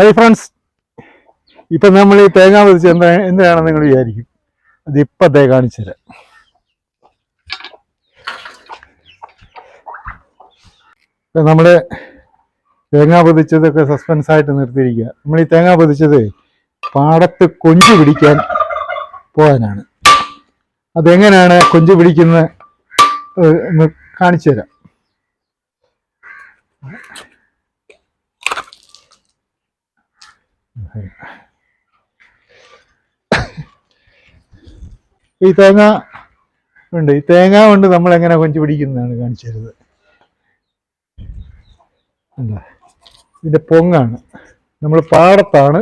Hi friends ഇപ്പൊ നമ്മൾ ഈ തേങ്ങ പതിച്ച് എന്താ എന്തിനാണെന്ന് നിങ്ങൾ വിചാരിക്കും. അത് ഇപ്പൊ തേ കാണിച്ചു തരാം. ഇപ്പൊ നമ്മൾ തേങ്ങ പതിച്ചതൊക്കെ സസ്പെൻസ് ആയിട്ട് നിർത്തിയിരിക്കുക. നമ്മൾ ഈ തേങ്ങ പതിച്ചത് പാടത്ത് കൊഞ്ചു പിടിക്കാൻ പോകാനാണ്. അതെങ്ങനെയാണ് കൊഞ്ചു പിടിക്കുന്നത്? കാണിച്ചു തരാം. ഈ തേങ്ങ ഉണ്ട്. ഈ തേങ്ങ കൊണ്ട് നമ്മൾ എങ്ങനെ കൊഞ്ചു പിടിക്കുന്നതാണ് കാണിച്ചു തരുന്നത്. ഇതിന്റെ പൊങ്ങാണ്. നമ്മൾ പാടത്താണ്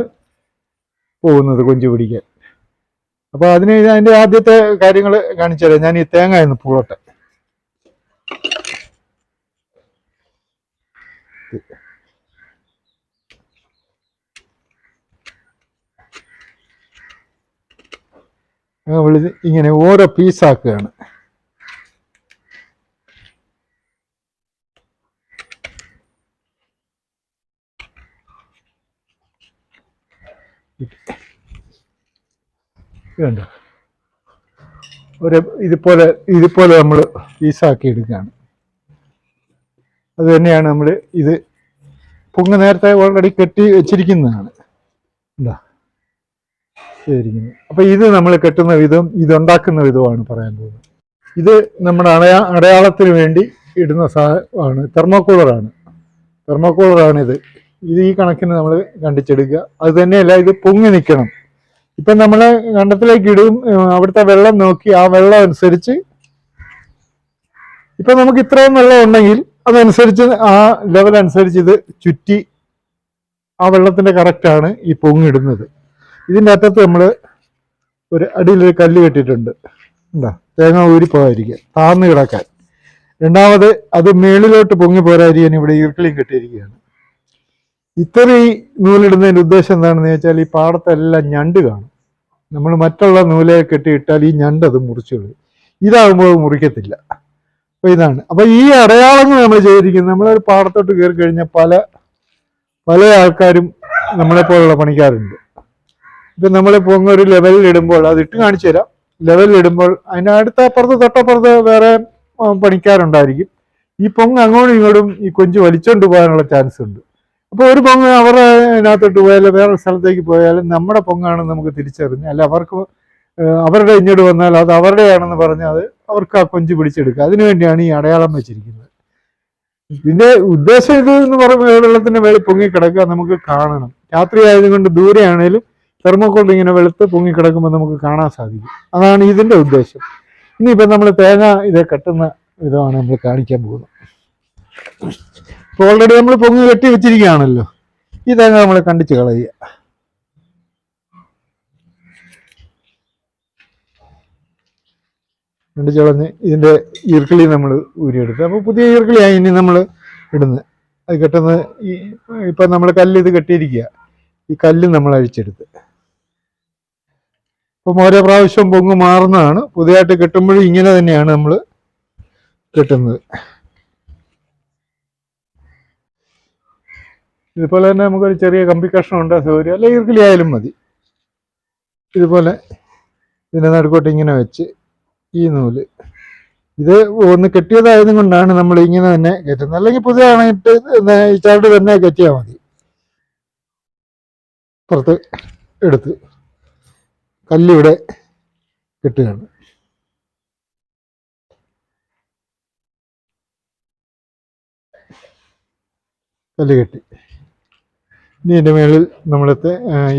പോകുന്നത് കൊഞ്ചു പിടിക്കാൻ. അപ്പൊ അതിന് അതിന്റെ ആദ്യത്തെ കാര്യങ്ങൾ കാണിച്ചു തരാം. ഞാൻ ഈ തേങ്ങ എന്ന് പൂളട്ടെ. നമ്മളിത് ഇങ്ങനെ ഓരോ പീസാക്കുകയാണ് കണ്ടോ? ഒരു ഇതുപോലെ ഇതുപോലെ നമ്മൾ പീസാക്കി എടുക്കുകയാണ്. അത് തന്നെയാണ് നമ്മൾ ഇത് പൊങ്ങ് നേരത്തെ ഓൾറെഡി കെട്ടി വെച്ചിരിക്കുന്നതാണ്. എന്താ ചെയ്തിരിക്കുന്നത് അപ്പൊ ഇത് നമ്മൾ കെട്ടുന്ന വിധം ഇതുണ്ടാക്കുന്ന വിധമാണ് പറയാൻ പോകുന്നത്. ഇത് നമ്മുടെ അടയാ അടയാളത്തിന് വേണ്ടി ഇടുന്ന സാധനമാണ് തെർമോക്കൂളറാണ്. തെർമോക്കൂളറാണ് ഇത് ഈ കണക്കിന് നമ്മൾ കണ്ടിച്ചെടുക്കുക. അത് തന്നെയല്ല ഇത് പൊങ്ങി നിൽക്കണം. ഇപ്പം നമ്മൾ കണ്ടത്തിലേക്ക് ഇടും അവിടുത്തെ വെള്ളം നോക്കി ആ വെള്ളം അനുസരിച്ച് ഇപ്പം നമുക്ക് ഇത്രയും വെള്ളം ഉണ്ടെങ്കിൽ അതനുസരിച്ച് ആ ലെവൽ അനുസരിച്ച് ഇത് ചുറ്റി ആ വെള്ളത്തിന്റെ കറക്റ്റാണ് ഈ പൊങ്ങിടുന്നത്. ഇതിന്റെ അറ്റത്ത് നമ്മൾ ഒരു അടിയിലൊരു കല്ല് കെട്ടിയിട്ടുണ്ട്. എന്താ തേങ്ങ ഊരി പോകാതിരിക്കാൻ താന്ന് കിടക്കാൻ. രണ്ടാമത് അത് മേളിലോട്ട് പൊങ്ങി പോരാതിരിക്കാൻ ഇവിടെ ഈർക്കിളിയും കെട്ടിയിരിക്കുകയാണ്. ഇത്ര ഈ നൂലിടുന്നതിന്റെ ഉദ്ദേശം എന്താണെന്ന് വെച്ചാൽ ഈ പാടത്തെല്ലാം ഞണ്ട് കാണും. നമ്മൾ മറ്റുള്ള നൂലെ കെട്ടിയിട്ടാൽ ഈ ഞണ്ട് അത് മുറിച്ചുള്ളൂ ഇതാകുമ്പോൾ മുറിക്കത്തില്ല. അപ്പൊ ഇതാണ്. അപ്പൊ ഈ അടയാളങ്ങൾ നമ്മൾ ചെയ്തിരിക്കുന്നത് നമ്മളൊരു പാടത്തോട്ട് കയറി കഴിഞ്ഞാൽ പല പല ആൾക്കാരും നമ്മളെ പോലുള്ള പണിക്കാരുണ്ട്. ഇപ്പൊ നമ്മൾ പൊങ്ങ ഒരു ലെവലിൽ ഇടുമ്പോൾ അത് ഇട്ട് കാണിച്ചു തരാം. ലെവലിൽ ഇടുമ്പോൾ അതിന്റെ അടുത്ത അപ്പുറത്ത് തൊട്ടപ്പുറത്ത് വേറെ പണിക്കാരുണ്ടായിരിക്കും. ഈ പൊങ്ങ് അങ്ങോട്ടും ഇങ്ങോട്ടും ഈ കൊഞ്ച് വലിച്ചോണ്ട് പോകാനുള്ള ചാൻസ് ഉണ്ട്. അപ്പോൾ ഒരു പൊങ്ങ് അവരുടെ അതിനകത്തോട്ട് പോയാലും വേറെ സ്ഥലത്തേക്ക് പോയാലും നമ്മുടെ പൊങ്ങാണെന്ന് നമുക്ക് തിരിച്ചറിഞ്ഞ് അല്ല അവർക്ക് അവരുടെ ഇങ്ങോട്ട് വന്നാൽ അത് അവരുടെയാണെന്ന് പറഞ്ഞാൽ അത് അവർക്ക് ആ കൊഞ്ച് പിടിച്ചെടുക്കുക. അതിനുവേണ്ടിയാണ് ഈ അടയാളം വെച്ചിരിക്കുന്നത്. ഇതിന്റെ ഉദ്ദേശം ഇത് എന്ന് പറയുമ്പോൾ വെള്ളത്തിന്റെ മേളിൽ പൊങ്ങി കിടക്കുക നമുക്ക് കാണണം. രാത്രി ആയതുകൊണ്ട് ദൂരെയാണേലും തെർമോക്കോൾ ഇങ്ങനെ വെളുത്ത് പൊങ്ങി കിടക്കുമ്പോൾ നമുക്ക് കാണാൻ സാധിക്കും. അതാണ് ഇതിന്റെ ഉദ്ദേശം. ഇനിയിപ്പോൾ നമ്മൾ തേങ്ങ ഇത് കെട്ടുന്ന വിധമാണ് നമ്മൾ കാണിക്കാൻ പോകുന്നത്. ഇപ്പോൾ ഓൾറെഡി നമ്മൾ പൊങ്ങി കെട്ടി വെച്ചിരിക്കുകയാണല്ലോ. ഈ തേങ്ങ നമ്മൾ കണ്ടിച്ച് കളയുക. കണ്ടിച്ച് കളഞ്ഞ് ഇതിന്റെ ഈർക്കിളി നമ്മൾ ഊരിയെടുക്കുക. അപ്പോൾ പുതിയ ഈർക്കിളിയായി ഇനി നമ്മൾ ഇടുന്നത്. അത് കെട്ടുന്നത് ഈ ഇപ്പം നമ്മൾ കല്ല് ഇത് കെട്ടിയിരിക്കുക. ഈ കല്ല് നമ്മൾ അഴിച്ചെടുത്ത്. അപ്പം ഓരോ പ്രാവശ്യം പൊങ്ങ് മാറുന്നതാണ്. പുതിയതായിട്ട് കെട്ടുമ്പോഴും ഇങ്ങനെ തന്നെയാണ് നമ്മൾ കെട്ടുന്നത്. ഇതുപോലെ തന്നെ നമുക്കൊരു ചെറിയ കമ്പി കഷ്ണം ഉണ്ട് സൗകര്യം. അല്ലെ ഈർക്കിലി ആയാലും മതി. ഇതുപോലെ ഇതിന്റെ നടുക്കോട്ട് ഇങ്ങനെ വെച്ച് ഈ നൂൽ. ഇത് ഒന്ന് കെട്ടിയതായതും കൊണ്ടാണ് നമ്മൾ ഇങ്ങനെ തന്നെ കയറ്റുന്നത് അല്ലെങ്കിൽ പുതിയതാണിട്ട് ഈ ചാട്ട് തന്നെ കെട്ടിയാൽ മതി. പുറത്ത് എടുത്ത്. കല്ലിവിടെ കിട്ടുകയാണ്. കല്ല് കെട്ടി. ഇനി ഇതിന്റെ മേളിൽ നമ്മളത്തെ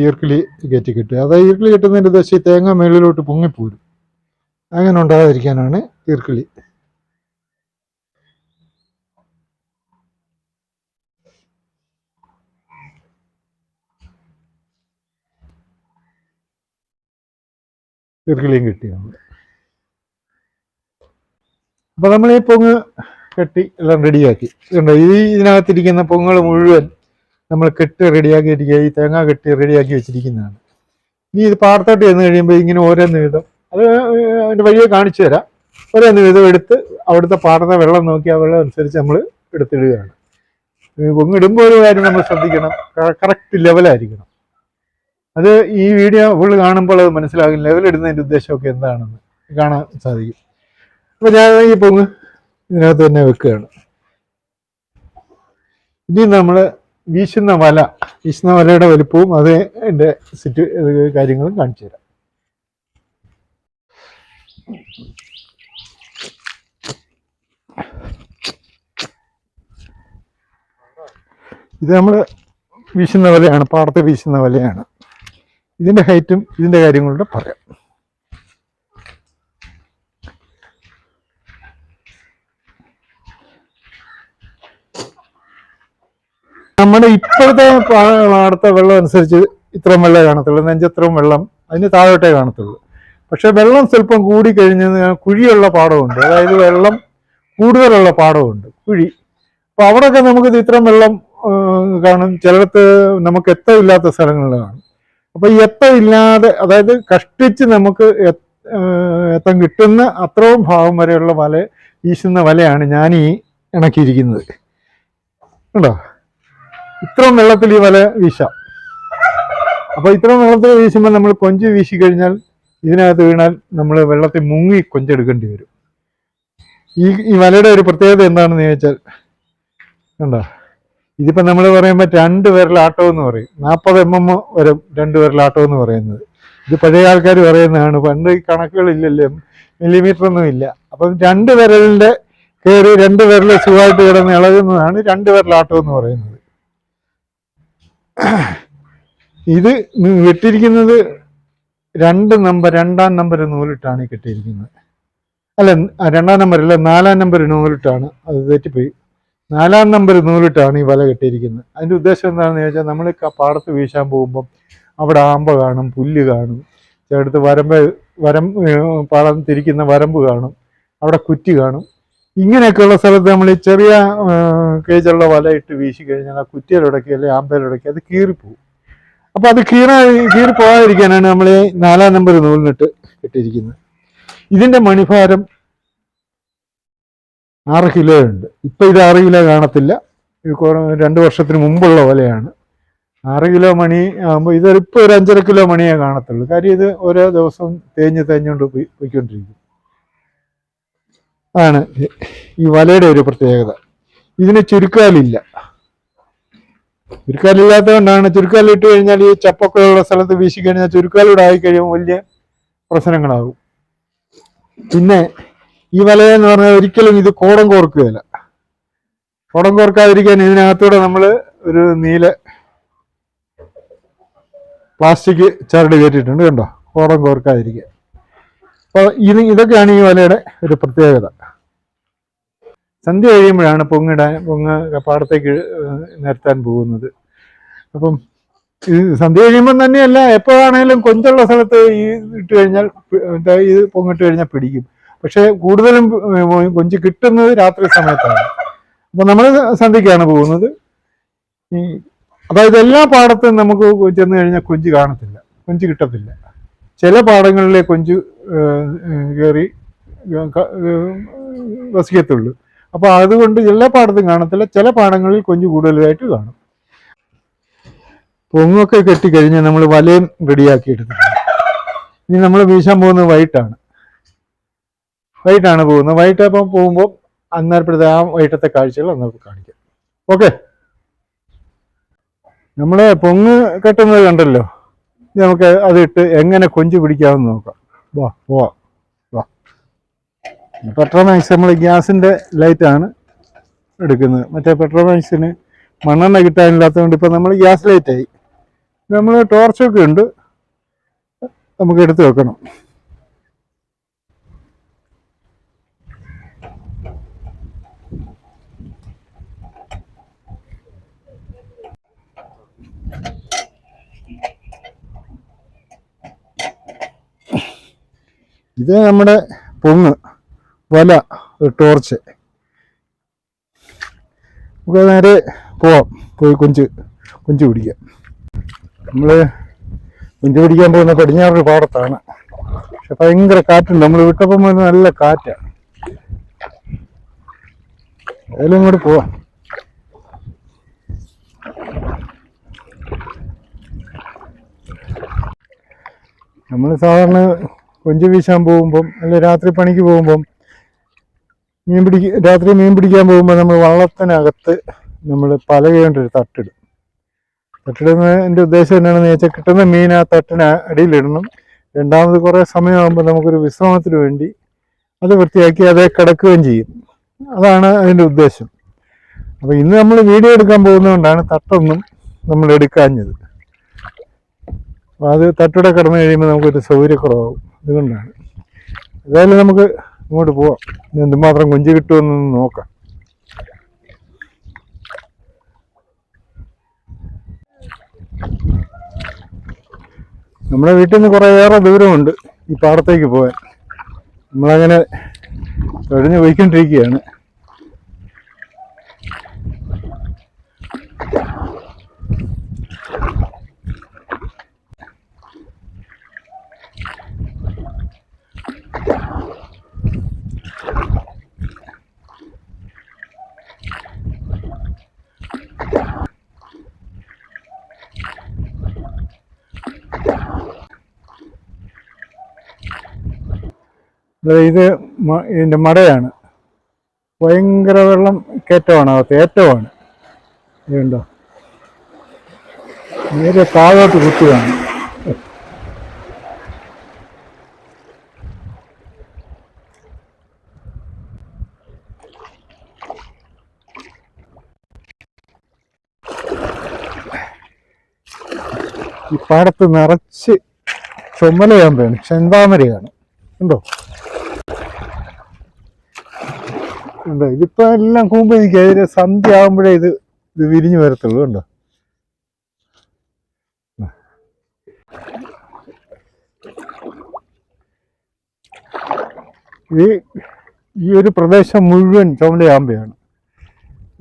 ഈർക്കിളി കയറ്റി കെട്ടുക. അതായത് ഈർക്കിളി കെട്ടുന്നതിന്റെ ദശ തേങ്ങ മേളിലോട്ട് പൊങ്ങിപ്പോരും. അങ്ങനെ ഉണ്ടാകാതിരിക്കാനാണ് ഈർക്കിളി. ഈർക്കിളിയും കെട്ടി നമ്മൾ അപ്പൊ നമ്മൾ ഈ പൊങ്ങ് കെട്ടി എല്ലാം റെഡിയാക്കി. കണ്ടോ ഈ ഇതിനകത്തിരിക്കുന്ന പൊങ്ങുകൾ മുഴുവൻ നമ്മൾ കെട്ട് റെഡിയാക്കിയിരിക്കുക. ഈ തേങ്ങ കെട്ടി റെഡിയാക്കി വെച്ചിരിക്കുന്നതാണ്. ഇനി ഇത് പാടത്തോട്ട് ചെന്ന് കഴിയുമ്പോൾ ഇങ്ങനെ ഓരോ വിധം അത് അതിന്റെ വഴിയെ കാണിച്ചു തരാം. ഓരോ വിധം എടുത്ത് അവിടുത്തെ പാടത്തെ വെള്ളം നോക്കി ആ വെള്ളം അനുസരിച്ച് നമ്മൾ എടുത്തിടുകയാണ്. പൊങ്ങിടുമ്പോൾ ഒരു കാര്യം നമ്മൾ ശ്രദ്ധിക്കണം. കറക്റ്റ് ലെവലായിരിക്കണം. അത് ഈ വീഡിയോ ഫുള്ള് കാണുമ്പോൾ അത് മനസ്സിലാകും. ലെവലിടുന്നതിന്റെ ഉദ്ദേശമൊക്കെ എന്താണെന്ന് കാണാൻ സാധിക്കും. അപ്പോൾ ഞാൻ ഈ പൊങ്ങ് ഇതിനകത്ത് തന്നെ വെക്കുകയാണ്. ഇനി നമ്മൾ വീശുന്ന വല വീശുന്ന വലയുടെ വലുപ്പവും അത് എന്റെ സിറ്റ് കാര്യങ്ങളും കാണിച്ചു തരാം. ഇത് നമ്മൾ വീശുന്ന വലയാണ് പാടത്ത് വീശുന്ന വലയാണ്. ഇതിന്റെ ഹൈറ്റും ഇതിന്റെ കാര്യങ്ങളുടെ പറയാം. നമ്മുടെ ഇപ്പോഴത്തെ അടുത്ത വെള്ളം അനുസരിച്ച് ഇത്രയും വെള്ളമേ കാണത്തുള്ളൂ. നെഞ്ചത്രയും വെള്ളം അതിന് താഴോട്ടേ കാണത്തുള്ളൂ. പക്ഷെ വെള്ളം സ്വല്പം കൂടി കഴിഞ്ഞ് കുഴിയുള്ള പാടമുണ്ട് അതായത് വെള്ളം കൂടുതലുള്ള പാടമുണ്ട് കുഴി. അപ്പൊ അവിടെയൊക്കെ നമുക്ക് ഇത് ഇത്രയും വെള്ളം കാണും. ചിലടത്ത് നമുക്ക് എത്തമില്ലാത്ത സ്ഥലങ്ങളിൽ കാണും അപ്പൊ എത്തം ഇല്ലാതെ അതായത് കഷ്ടിച്ച് നമുക്ക് എത്തം കിട്ടുന്ന അത്രയും ഭാവം വരെയുള്ള വല വീശുന്ന വലയാണ് ഞാൻ ഈ ഇണക്കിയിരിക്കുന്നത്. കണ്ടോ? ഇത്രയും വെള്ളത്തിൽ ഈ വല വീശാം. അപ്പോൾ ഇത്രയും വെള്ളത്തിൽ വീശുമ്പോൾ നമ്മൾ കൊഞ്ച് വീശി കഴിഞ്ഞാൽ ഇതിനകത്ത് വീണാൽ നമ്മൾ വെള്ളത്തിൽ മുങ്ങി കൊഞ്ചെടുക്കേണ്ടി വരും. ഈ ഈ വലയുടെ ഒരു പ്രത്യേകത എന്താണെന്ന് ചോദിച്ചാൽ കണ്ടോ? ഇതിപ്പോ നമ്മൾ പറയുമ്പോൾ രണ്ട് വിരൽ ആട്ടോ എന്ന് പറയും. നാൽപ്പത് എം എം വരും രണ്ട് ആട്ടോ എന്ന് പറയുന്നത്. ഇത് പഴയ ആൾക്കാർ പറയുന്നതാണ്. പണ്ട് ഈ കണക്കുകളില്ലല്ലോ. മില്ലിമീറ്റർ ഒന്നും ഇല്ല. അപ്പം രണ്ട് വിരലിന്റെ കയറി രണ്ട് വിരൽ സുഖമായിട്ട് കിടന്ന് ഇളകുന്നതാണ് രണ്ട് ആട്ടോ എന്ന് പറയുന്നത്. ഇത് വെട്ടിയിരിക്കുന്നത് രണ്ട് നമ്പർ രണ്ടാം നമ്പർ നൂലിട്ടാണ് കെട്ടിയിരിക്കുന്നത്. അല്ല രണ്ടാം നമ്പർ അല്ല നാലാം നമ്പർ നൂലിട്ടാണ്. അത് തെറ്റിപ്പോയി. നാലാം നമ്പർ നൂലിട്ടാണ് ഈ വല കെട്ടിയിരിക്കുന്നത്. അതിന്റെ ഉദ്ദേശം എന്താണെന്ന് ചോദിച്ചാൽ നമ്മൾ പാടത്ത് വീശാൻ പോകുമ്പം അവിടെ ആമ്പ കാണും പുല്ല് കാണും. ചിലടത്ത് വരമ്പ് വരം പാടം തിരിക്കുന്ന വരമ്പ് കാണും അവിടെ കുറ്റി കാണും. ഇങ്ങനെയൊക്കെയുള്ള സ്ഥലത്ത് നമ്മൾ ഈ ചെറിയ കേജുള്ള വല ഇട്ട് വീശി കഴിഞ്ഞാൽ ആ കുറ്റിയിലുടക്കി അല്ലെങ്കിൽ ആമ്പയിലുടക്കി അത് കീറിപ്പോവും. അപ്പോൾ അത് കീറാ കീറി പോകാതിരിക്കാനാണ് നമ്മൾ നാലാം നമ്പർ നൂലിനിട്ട് കെട്ടിയിരിക്കുന്നത്. ഇതിന്റെ മണിഭാരം ആറ് കിലോ ഉണ്ട്. ഇപ്പം ഇത് ആറ് കിലോ കാണത്തില്ല. രണ്ട് വർഷത്തിന് മുമ്പുള്ള വലയാണ് ആറ് കിലോ മണി ആകുമ്പോൾ ഇത് ഇപ്പോൾ ഒരു അഞ്ചര കിലോ മണിയേ കാണത്തുള്ളൂ. കാര്യം ഇത് ഓരോ ദിവസവും തേഞ്ഞ് തേഞ്ഞുകൊണ്ട് പോയി പോയിക്കൊണ്ടിരിക്കും. ആണ് ഈ വലയുടെ ഒരു പ്രത്യേകത. ഇതിന് ചുരുക്കാലില്ല. ചുരുക്കാലില്ലാത്തതുകൊണ്ടാണ് ചുരുക്കാലിട്ട് കഴിഞ്ഞാൽ ഈ ചപ്പൊക്കെ സ്ഥലത്ത് വീശിക്കഴിഞ്ഞാൽ ചുരുക്കാലൂടെ ആയിക്കഴിയുമ്പോൾ വലിയ പ്രശ്നങ്ങളാകും. പിന്നെ ഈ വലയെന്ന് പറഞ്ഞാൽ ഒരിക്കലും ഇത് കോടം കോർക്കുകയില്ല. കോടം കോർക്കാതിരിക്കാൻ ഇതിനകത്തൂടെ നമ്മൾ ഒരു നീല പ്ലാസ്റ്റിക് ചരട് കയറ്റിയിട്ടുണ്ട് കണ്ടോ? കോടം കോർക്കാതിരിക്കുക അപ്പോൾ ഇത് ഇതൊക്കെയാണ് ഈ വലയുടെ ഒരു പ്രത്യേകത. സന്ധ്യ കഴിയുമ്പോഴാണ് പൊങ്ങിടാൻ പൊങ്ങ് പാടത്തേക്ക് നിരത്താൻ പോകുന്നത്. അപ്പം ഇത് സന്ധ്യ കഴിയുമ്പം തന്നെയല്ല എപ്പോഴാണേലും കൊഞ്ചുള്ള സ്ഥലത്ത് ഈ ഇട്ട് കഴിഞ്ഞാൽ ഇത് പൊങ്ങിട്ട് കഴിഞ്ഞാൽ പിടിക്കും. പക്ഷെ കൂടുതലും കൊഞ്ച് കിട്ടുന്നത് രാത്രി സമയത്താണ്. അപ്പൊ നമ്മൾ സന്ധ്യക്കാണ് പോകുന്നത്. ഈ അതായത് എല്ലാ പാടത്തും നമുക്ക് ചെന്ന് കഴിഞ്ഞാൽ കൊഞ്ച് കാണത്തില്ല. കൊഞ്ച് കിട്ടത്തില്ല. ചില പാടങ്ങളിലെ കൊഞ്ച് കയറി വസിക്കത്തുള്ളൂ. അപ്പൊ അതുകൊണ്ട് എല്ലാ പാടത്തും കാണത്തില്ല. ചില പാടങ്ങളിൽ കൊഞ്ച് കൂടുതലായിട്ട് കാണും. പൊങ്ങൊക്കെ കെട്ടി കഴിഞ്ഞാൽ നമ്മൾ വലയും റെഡിയാക്കി എടുത്തിട്ടുണ്ട്. ഇനി നമ്മൾ വീശാൻ പോകുന്നത് വൈകിട്ടാണ്. വൈകിട്ടാണ് പോകുന്നത്. വൈകിട്ട് അപ്പം പോകുമ്പോൾ അന്നേരപ്പെടുത്ത ആ വൈകിട്ടത്തെ കാഴ്ചകൾ അന്നേരം കാണിക്കാം. ഓക്കെ. നമ്മൾ പൊങ്ങ് കെട്ടുന്നത് കണ്ടല്ലോ. നമുക്ക് അത് ഇട്ട് എങ്ങനെ കൊഞ്ചു പിടിക്കാമെന്ന് നോക്കാം. വാ പോവാ വാ. പെട്രോമാക്സ് നമ്മൾ ഗ്യാസിന്റെ ലൈറ്റാണ് എടുക്കുന്നത്. മറ്റേ പെട്രോമാക്സിന് മണ്ണെണ്ണ കിട്ടാനില്ലാത്തതുകൊണ്ട് ഇപ്പം നമ്മൾ ഗ്യാസ് ലൈറ്റായി നമ്മൾ ടോർച്ചൊക്കെ ഉണ്ട്. നമുക്ക് എടുത്ത് വെക്കണം. ഇത് നമ്മുടെ പൊങ്ങ് വല ഒരു ടോർച്ച് നമുക്ക് നേരെ പോവാം പോയി കൊഞ്ച് കൊഞ്ച് പിടിക്കാം. നമ്മൾ കൊഞ്ച് പിടിക്കാൻ പോകുന്ന പടിഞ്ഞാറൊരു പാടത്താണ്. പക്ഷെ ഭയങ്കര കാറ്റുണ്ട്. നമ്മൾ വിട്ടപ്പം വരുന്ന നല്ല കാറ്റാണ് ഏതായാലും ഇങ്ങോട്ട് പോവാം. നമ്മൾ സാധാരണ കൊഞ്ച് വീശാൻ പോകുമ്പം അല്ലെ രാത്രി പണിക്ക് പോകുമ്പം മീൻ പിടിക്ക രാത്രി മീൻ പിടിക്കാൻ പോകുമ്പോൾ നമ്മൾ വള്ളത്തിനകത്ത് നമ്മൾ പലകേണ്ട ഒരു തട്ടിടും. തട്ടിടുന്നതിന്റെ ഉദ്ദേശം എന്നാണെന്ന് വെച്ചാൽ കിട്ടുന്ന മീൻ ആ തട്ടിന് അടിയിലിടണം. രണ്ടാമത് കുറേ സമയമാകുമ്പോൾ നമുക്കൊരു വിശ്രമത്തിന് വേണ്ടി അത് വൃത്തിയാക്കി അതേ കിടക്കുകയും ചെയ്യും. അതാണ് അതിന്റെ ഉദ്ദേശം. അപ്പോൾ ഇന്ന് നമ്മൾ വീഡിയോ എടുക്കാൻ പോകുന്നതുകൊണ്ടാണ് തട്ടൊന്നും നമ്മൾ എടുക്കാഞ്ഞത്. അപ്പോൾ അത് തട്ടിടെ കിടന്നു കഴിയുമ്പോൾ നമുക്കൊരു സൗകര്യക്കുറവാകും. അതുകൊണ്ടാണ് ഏതായാലും നമുക്ക് ഇങ്ങോട്ട് പോവാം. എന്തുമാത്രം കൊഞ്ച് കിട്ടുമെന്നൊന്ന് നോക്കാം. നമ്മുടെ വീട്ടിൽ നിന്ന് കുറേയേറെ ദൂരമുണ്ട് ഈ പാടത്തേക്ക് പോകാൻ. നമ്മളങ്ങനെ കഴിഞ്ഞ് പോയിക്കൊണ്ടിരിക്കുകയാണ്. ഇത് ഇതിന്റെ മടയാണ്. ഭയങ്കര വെള്ളം കയറ്റമാണ് അകത്ത് ഏറ്റവുമാണ്. ഇതുണ്ടോ നേരെ താഴോട്ട് കുത്തുകയാണ്. ഈ പാടത്ത് നിറച്ച് ചുമലയാകുമ്പോഴാണ് ചെന്താമരയാണ് ഉണ്ടോ ഉണ്ടോ. ഇതിപ്പോ എല്ലാം കൂമ്പ് അതിന് സന്ധ്യ ആകുമ്പോഴേ ഇത് ഇത് വിരിഞ്ഞു വരത്തുള്ളൂ കണ്ടോ? ഇത് ഈ ഒരു പ്രദേശം മുഴുവൻ ചുമലയാമ്പയാണ്.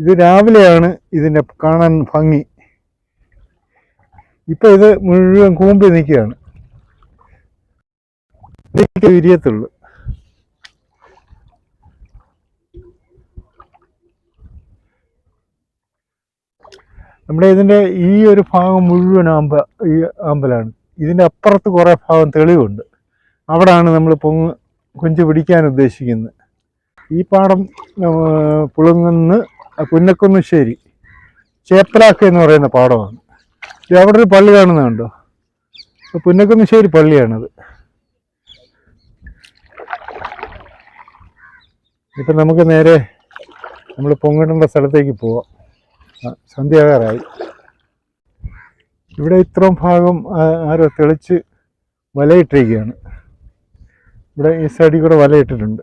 ഇത് രാവിലെയാണ് ഇതിന്റെ കാണാൻ ഭംഗി. ഇപ്പൊ ഇത് മുഴുവൻ കൂമ്പി നിൽക്കുകയാണ്. ഇതൊക്കെ വിരിയത്തുള്ളൂ. നമ്മുടെ ഇതിന്റെ ഈ ഒരു ഭാഗം മുഴുവൻ ആമ്പ ഈ ആമ്പലാണ്. ഇതിന്റെ അപ്പുറത്ത് കുറേ ഭാഗം തെളിവുണ്ട്. അവിടാണ് നമ്മൾ പൊങ്ങ് കൊഞ്ച് പിടിക്കാൻ ഉദ്ദേശിക്കുന്നത്. ഈ പാടം പുളുങ്ങുന്ന പുന്നക്കുന്നുശ്ശേരി ചേപ്പലാക്ക് എന്ന് പറയുന്ന പാടമാണ്. അവിടെ ഒരു പള്ളി കാണുന്നുണ്ടോ പുന്നക്കുന്നുശ്ശേരി പള്ളിയാണത്. ഇപ്പം നമുക്ക് നേരെ നമ്മൾ പൊങ്ങിടേണ്ട സ്ഥലത്തേക്ക് പോവാം. ആ, സന്ധ്യാകാറായി. ഇവിടെ ഇത്രയും ഭാഗം ആരോ തെളിച്ച് വലയിട്ടിരിക്കുകയാണ്. ഇവിടെ ഈ സൈഡിൽ കൂടെ വലയിട്ടിട്ടുണ്ട്.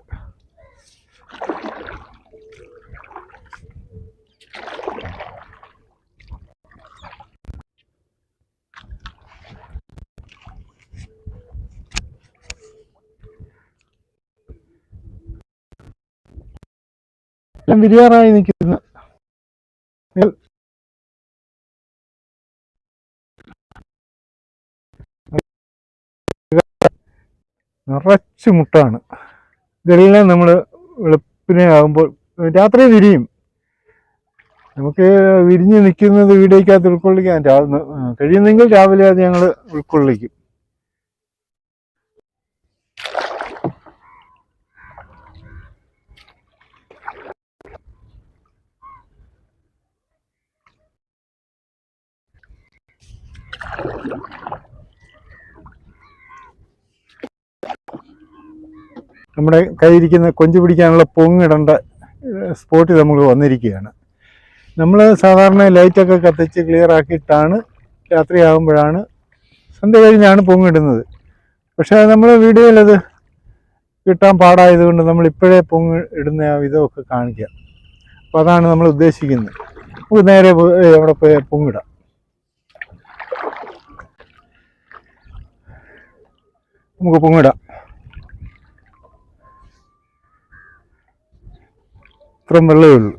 വിരിയാറായി നിൽക്കുന്ന. നിറച്ച് മുട്ടാണ്. ഇതെല്ലാം നമ്മൾ വെളുപ്പിനെ ആകുമ്പോൾ രാത്രി വിരിയും. നമുക്ക് വിരിഞ്ഞ് നിൽക്കുന്നത് വീടേക്കകത്ത് ഉൾക്കൊള്ളിക്കാൻ രാവിലെ കഴിയുന്നെങ്കിൽ രാവിലെ അത് ഞങ്ങൾ ഉൾക്കൊള്ളിക്കും. നമ്മുടെ കയ്യിരിക്കുന്ന കൊഞ്ചു പിടിക്കാനുള്ള പൊങ്ങിടേണ്ട സ്പോട്ടിൽ നമ്മൾ വന്നിരിക്കുകയാണ്. നമ്മൾ സാധാരണ ലൈറ്റൊക്കെ കത്തിച്ച് ക്ലിയർ ആക്കിയിട്ടാണ് രാത്രിയാകുമ്പോഴാണ് സന്ധ്യ കഴിഞ്ഞാണ് പൊങ്ങിടുന്നത്. പക്ഷേ നമ്മൾ വീഡിയോയിലത് കിട്ടാൻ പാടായതുകൊണ്ട് നമ്മൾ ഇപ്പോഴേ പൊങ്ങ് ഇടുന്ന ആ വിധമൊക്കെ കാണിക്കാം. അപ്പോൾ അതാണ് നമ്മൾ ഉദ്ദേശിക്കുന്നത്. നമുക്ക് നേരെ അവിടെ പോയി പൊങ്ങിടാം. നമുക്ക് പൊങ്ങിടാം. ഇത്രയും വെള്ളമേ ഉള്ളൂ.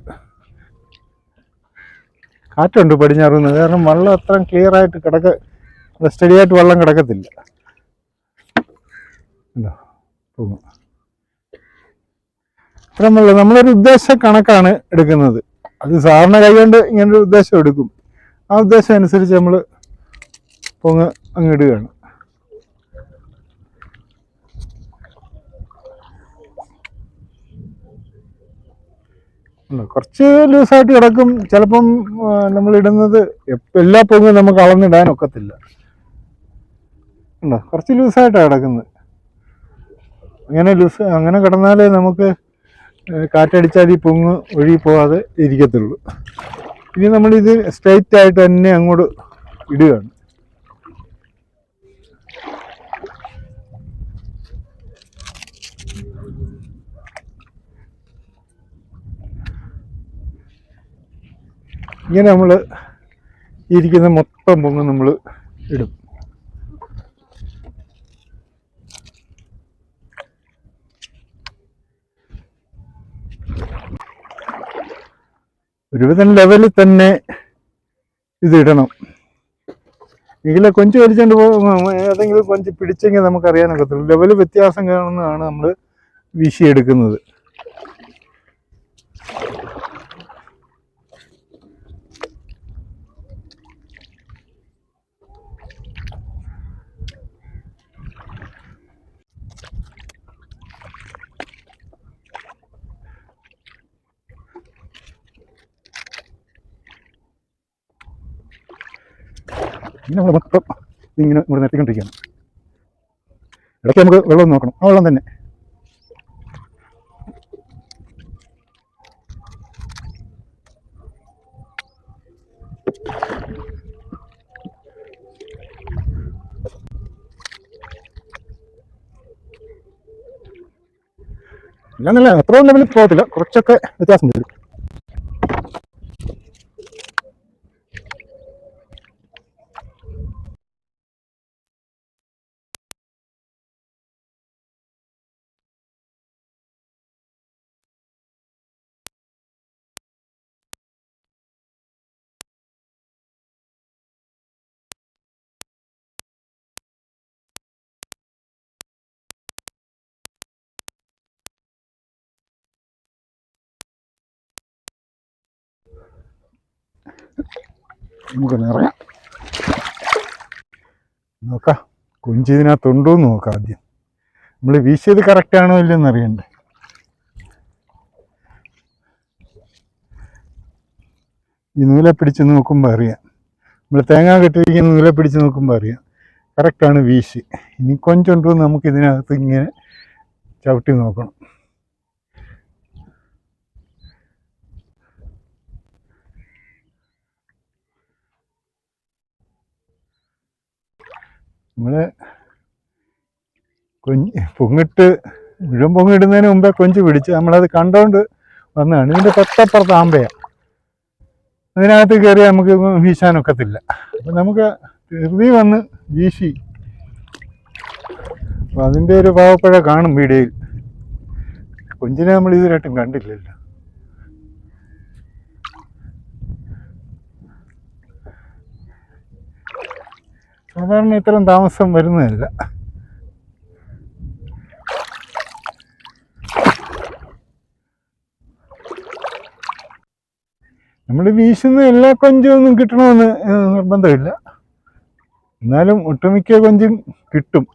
കാറ്റുണ്ട് പടിഞ്ഞാറുന്നത് കാരണം വെള്ളം അത്രയും ക്ലിയർ ആയിട്ട് കിടക്ക സ്റ്റഡി ആയിട്ട് വെള്ളം കിടക്കത്തില്ല. ഇത്രയും വെള്ളം. നമ്മളൊരു ഉദ്ദേശ കണക്കാണ് എടുക്കുന്നത്. അത് സാറിന് കൈകൊണ്ട് ഇങ്ങനൊരു ഉദ്ദേശം എടുക്കും. ആ ഉദ്ദേശം അനുസരിച്ച് നമ്മൾ പൊങ്ങ് അങ്ങ് ഇടുകയാണ് ഉണ്ട്. കുറച്ച് ലൂസായിട്ട് കിടക്കും. ചിലപ്പം നമ്മൾ ഇടുന്നത് എല്ലാ പൊങ്ങും നമുക്ക് അളന്നിടാൻ ഒക്കത്തില്ല. ഉണ്ടോ? കുറച്ച് ലൂസായിട്ടാണ് കിടക്കുന്നത്. അങ്ങനെ ലൂസ് അങ്ങനെ കിടന്നാലേ നമുക്ക് കാറ്റടിച്ചാൽ ഈ പൊങ്ങ് ഒഴുകി പോകാതെ ഇരിക്കത്തുള്ളൂ. ഇനി നമ്മളിത് സ്ട്രൈറ്റ് ആയിട്ട് തന്നെ അങ്ങോട്ട് ഇടുകയാണ്. ഇങ്ങനെ നമ്മൾ ഇരിക്കുന്ന മൊത്തം പൊങ്ങ് നമ്മൾ ഇടും. ഒരുവിധം ലെവലിൽ തന്നെ ഇതിടണം എങ്കിലേ കൊഞ്ച് പോകുമ്പോൾ ഏതെങ്കിലും കൊഞ്ച് പിടിച്ചെങ്കിൽ നമുക്കറിയാനൊക്കത്തുള്ളൂ. ലെവൽ വ്യത്യാസം കാണുന്നതാണ് നമ്മൾ വീശിയെടുക്കുന്നത്. ഇങ്ങനെ നമ്മൾ മൊത്തം ഇങ്ങനെ ഇവിടെ നിർത്തിക്കൊണ്ടിരിക്കുകയാണ്. ഇടയ്ക്ക് നമുക്ക് വെള്ളം നോക്കണം. ആ വെള്ളം തന്നെ. ഇല്ലെന്നല്ല അത്രയും ലെവലിൽ പോകത്തില്ല. കുറച്ചൊക്കെ വ്യത്യാസം വരും. നമുക്ക് നിറയാം. നോക്കാം കുഞ്ചി ഇതിനകത്തുണ്ടോ എന്ന് നോക്കാം ആദ്യം. നമ്മൾ വീശിയത് കറക്റ്റ് ആണോ ഇല്ലെന്ന് അറിയണ്ടേ. ഈ നൂല പിടിച്ച് നോക്കുമ്പോൾ അറിയാം. നമ്മൾ തേങ്ങ കെട്ടിരിക്കുന്ന നൂല പിടിച്ച് നോക്കുമ്പോൾ അറിയാം. കറക്റ്റാണ് വീശി. ഇനി കൊഞ്ചുണ്ടോ നമുക്ക് ഇതിനകത്ത് ഇങ്ങനെ ചവിട്ടി നോക്കണം. നമ്മൾ കൊഞ്ച് പൊങ്ങിട്ട് മുഴുവൻ പൊങ്ങിടുന്നതിന് മുമ്പേ കൊഞ്ച് പിടിച്ച് നമ്മളത് കണ്ടോണ്ട് വന്നതാണ്. ഇതിന്റെ തൊട്ടപ്പുറത്ത് ആമ്പയാണ് അതിനകത്ത് കയറി നമുക്ക് വീശാനൊക്കത്തില്ല അപ്പം നമുക്ക് ധൃതി വന്ന് വീശി. അപ്പം അതിന്റെ ഒരു പാവപ്പഴ കാണും വീഡിയോയിൽ. കൊഞ്ചിനെ നമ്മൾ ഇതുവരായിട്ടും കണ്ടില്ലല്ലോ. സാധാരണ ഇത്തരം താമസം വരുന്നതല്ല. നമ്മൾ വീശുന്ന എല്ലാ കൊഞ്ചും ഒന്നും കിട്ടണമെന്ന് നിർബന്ധമില്ല. എന്നാലും ഒട്ടുമിക്ക കൊഞ്ചും കിട്ടും.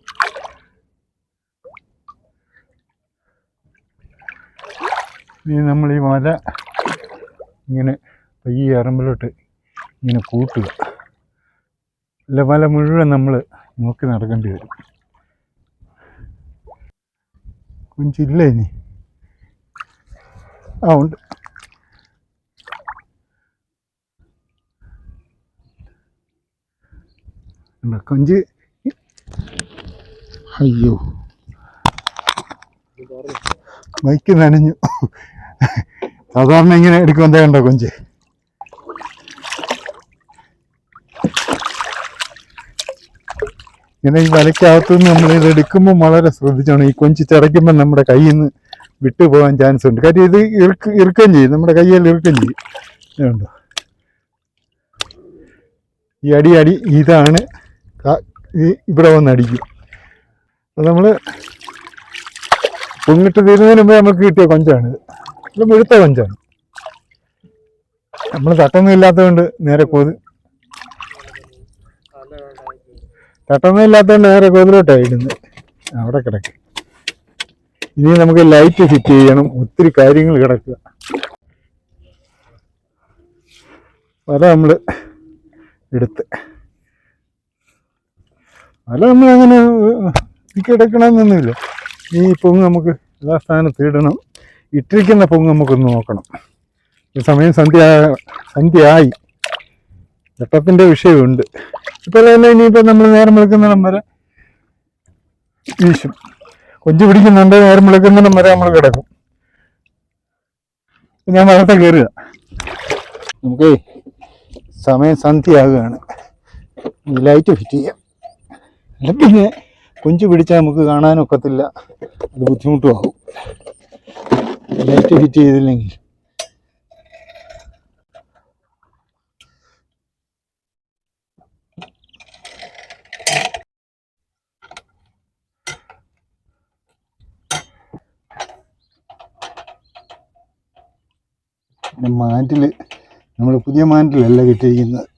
ഇനി നമ്മൾ ഈ മല ഇങ്ങനെ പയ്യെ അറമ്പിലോട്ട് ഇങ്ങനെ കൂട്ടുക. അല്ല മല മുഴുവൻ നമ്മൾ നോക്കി നടക്കേണ്ടി വരും. കുഞ്ചില്ല ഇനി? ആ ഉണ്ട്. കൊഞ്ച്? അയ്യോ. ബൈക്ക് നനഞ്ഞു. സാധാരണ ഇങ്ങനെ എടുക്കുമ്പോൾ കണ്ടോ കൊഞ്ച്? ഇങ്ങനെ ഈ വലയ്ക്കകത്തുനിന്ന് നമ്മൾ ഇത് എടുക്കുമ്പോൾ വളരെ ശ്രദ്ധിച്ചോണം. ഈ കൊഞ്ച് ചടയ്ക്കുമ്പോൾ നമ്മുടെ കയ്യിൽ നിന്ന് വിട്ടു പോകാൻ ചാൻസ് ഉണ്ട്. കാര്യം ഇത് ഇറുക്ക് ഇറുക്കം ചെയ്യും. നമ്മുടെ കയ്യിൽ ഇറുക്കം ചെയ്യും. ഈ അടി അടി ഇതാണ്. ഇവിടെ വന്ന് അടിക്കും. അത് നമ്മൾ പൊങ്ങിട്ട് തീരുന്നതിന് മുമ്പേ നമുക്ക് കിട്ടിയ കൊഞ്ചാണിത് ഇത്. മുഴുത്ത കൊഞ്ചാണ്. നമ്മൾ തട്ടൊന്നും ഇല്ലാത്തതുകൊണ്ട് നേരെ കൊതു തട്ടൊന്നും ഇല്ലാത്തതുകൊണ്ട് നേരെ കൊതിലോട്ടാണ് ഇടുന്നത് അവിടെ കിടക്കും. ഇനി നമുക്ക് ലൈറ്റ് ഫിറ്റ് ചെയ്യണം. ഒത്തിരി കാര്യങ്ങൾ കിടക്കുക. വല നമ്മൾ എടുത്ത്. വല നമ്മൾ അങ്ങനെ കിടക്കണമെന്നൊന്നുമില്ല ഈ പൊങ്ങ് നമുക്ക് എല്ലാ സ്ഥാനത്ത് ഇടണം. ഇട്ടിരിക്കുന്ന പൊങ്ങ് നമുക്കൊന്ന് നോക്കണം. ഈ സമയം സന്ധ്യ സന്ധ്യയായി വെട്ടത്തിന്റെ വിഷയമുണ്ട്. ഇപ്പോൾ തന്നെ ഇനിയിപ്പോൾ നമ്മൾ നേരം വിളിക്കുന്ന വരെ വീശും. കൊഞ്ചു പിടിക്കുന്നുണ്ട് നേരം വിളിക്കുന്ന വരെ നമ്മൾ കിടക്കും. ഞാൻ വലത്തെ കയറുക. നമുക്ക് സമയം സന്ധ്യയാകുകയാണ്. ലൈറ്റ് ഫിറ്റ് ചെയ്യാം. അല്ല പിന്നെ കൊഞ്ചു പിടിച്ചാൽ നമുക്ക് കാണാനൊക്കത്തില്ല. അത് ബുദ്ധിമുട്ടും ആകും ലൈറ്റ് ഫിറ്റ് ചെയ്തില്ലെങ്കിൽ. മാന്റിൽ നമ്മൾ പുതിയ മാന്റിലല്ല കിട്ടിയിരിക്കുന്നത്.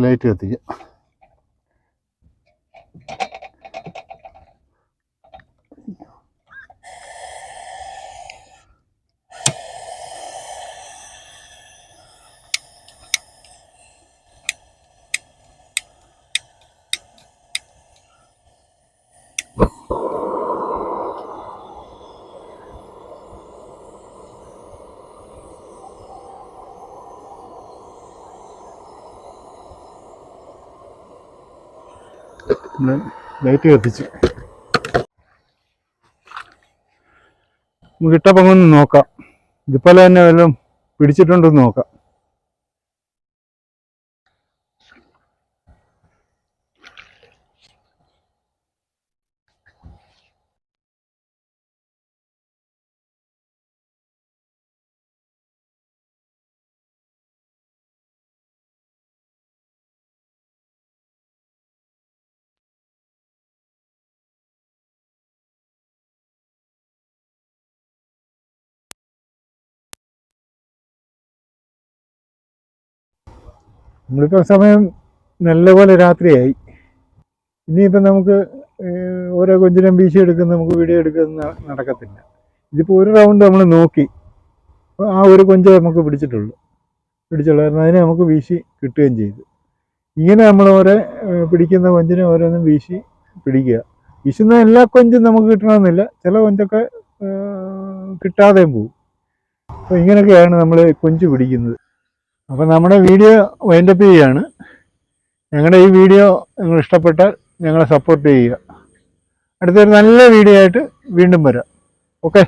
ലൈറ്റ് കത്തിക്കാം ലൈറ്റ് കത്തിച്ചു. നമുക്ക് ഇട്ടപ്പം ഒന്ന് നോക്കാം. ഇതുപോലെ തന്നെ വല്ലതും പിടിച്ചിട്ടുണ്ടെന്ന് നോക്കാം. നമ്മളിപ്പോൾ സമയം നല്ലപോലെ രാത്രിയായി. ഇനിയിപ്പം നമുക്ക് ഓരോ കൊഞ്ചിനും വീശി എടുക്കുന്ന നമുക്ക് വീഡിയോ എടുക്കുന്ന നടക്കത്തില്ല. ഇതിപ്പോൾ ഒരു റൗണ്ട് നമ്മൾ നോക്കി. ആ ഒരു കൊഞ്ചേ നമുക്ക് പിടിച്ചിട്ടുള്ളൂ. പിടിച്ചുള്ളായിരുന്നു. അതിനെ നമുക്ക് വീശി കിട്ടുകയും ചെയ്തു. ഇങ്ങനെ നമ്മൾ ഓരോ പിടിക്കുന്ന കൊഞ്ചിനെ ഓരോന്നും വീശി പിടിക്കുക. വീശുന്ന എല്ലാ കൊഞ്ചും നമുക്ക് കിട്ടണമെന്നില്ല. ചില കൊഞ്ചൊക്കെ കിട്ടാതെയും പോകും. അപ്പോൾ ഇങ്ങനെയൊക്കെയാണ് നമ്മൾ കൊഞ്ച് പിടിക്കുന്നത്. അപ്പോൾ നമ്മുടെ വീഡിയോ വൈൻഡപ്പ് ചെയ്യുകയാണ് ഞങ്ങളുടെ ഈ വീഡിയോ നിങ്ങൾ ഇഷ്ടപ്പെട്ടാൽ ഞങ്ങളെ സപ്പോർട്ട് ചെയ്യുക. അടുത്തൊരു നല്ല വീഡിയോ ആയിട്ട് വീണ്ടും വരാം. ഓക്കെ